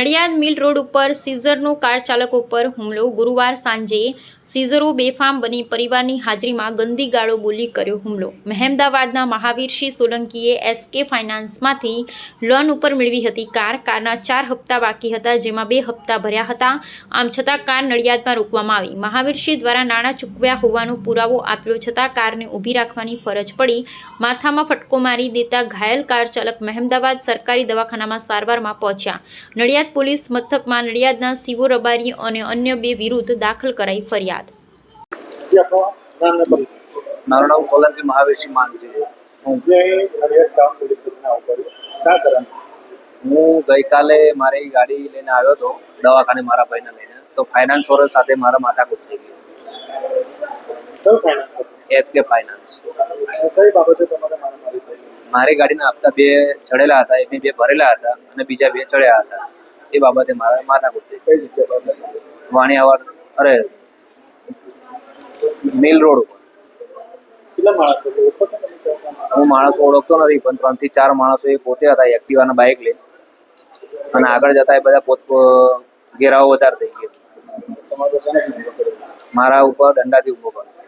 Nadiad mill road ઉપર સીઝરનો car ચાલકો ઉપર હુમલો. ગુરુવાર સાંજે સીઝરો બેફામ બની પરિવારની હાજરીમાં ગંદી ગાળો બોલી કર્યો હુમલો. મહેમદાવાદના મહાવીરસિંહ સોલંકીએ એસકે ફાઇનાન્સમાંથી લોન ઉપર મેળવી હતી કાર. કારના ચાર હપ્તા બાકી હતા, જેમાં બે હપ્તા ભર્યા હતા. આમ છતાં કાર નડિયાદમાં રોકવામાં આવી. મહાવીરસિંહ દ્વારા નાણાં ચૂકવ્યા હોવાનો પુરાવો આપ્યો છતાં કારને ઊભી રાખવાની ફરજ પડી. માથામાં ફટકો મારી દેતા ઘાયલ કાર ચાલક મહેમદાવાદ સરકારી દવાખાનામાં સારવારમાં પહોંચ્યા. નડિયાદ પોલીસ મથક માંડળિયાદના શિવો રબારી અને અન્ય બે વિરુદ્ધ દાખલ કરાઈ ફરિયાદ. મારું નામ સોલંકી મહાવીરસિંહ માન છે. હું ગઈકાલે મારી ગાડી લઈને આવ્યો હતો દવાખાને મારા ભાઈને લઈને. તો ફાઇનાન્સ વાળા સાથે મારા માથાકૂટ થઈ હતું? એસકે ફાઇનાન્સ કઈ બાબતે તમારે મારી ગાડીના હપ્તા બે ચડેલા હતા એની બે ભરેલા હતા અને બીજા બે ચડ્યા હતા. એ બાબતે મારા માથાકૂટ થઈ કઈ વાણિયાવાડ અરે મિલ રોડ ઉપર. હું માણસો ઓળખતો નથી પણ ત્રણથી ચાર માણસો એ પોતે હતા એક્ટિવાના બાઇક લઈ અને આગળ જતા એ બધા પોત ઘેરાવો વધારે થઈ ગયો? મારા ઉપર દંડાથી ઊભો કર્યો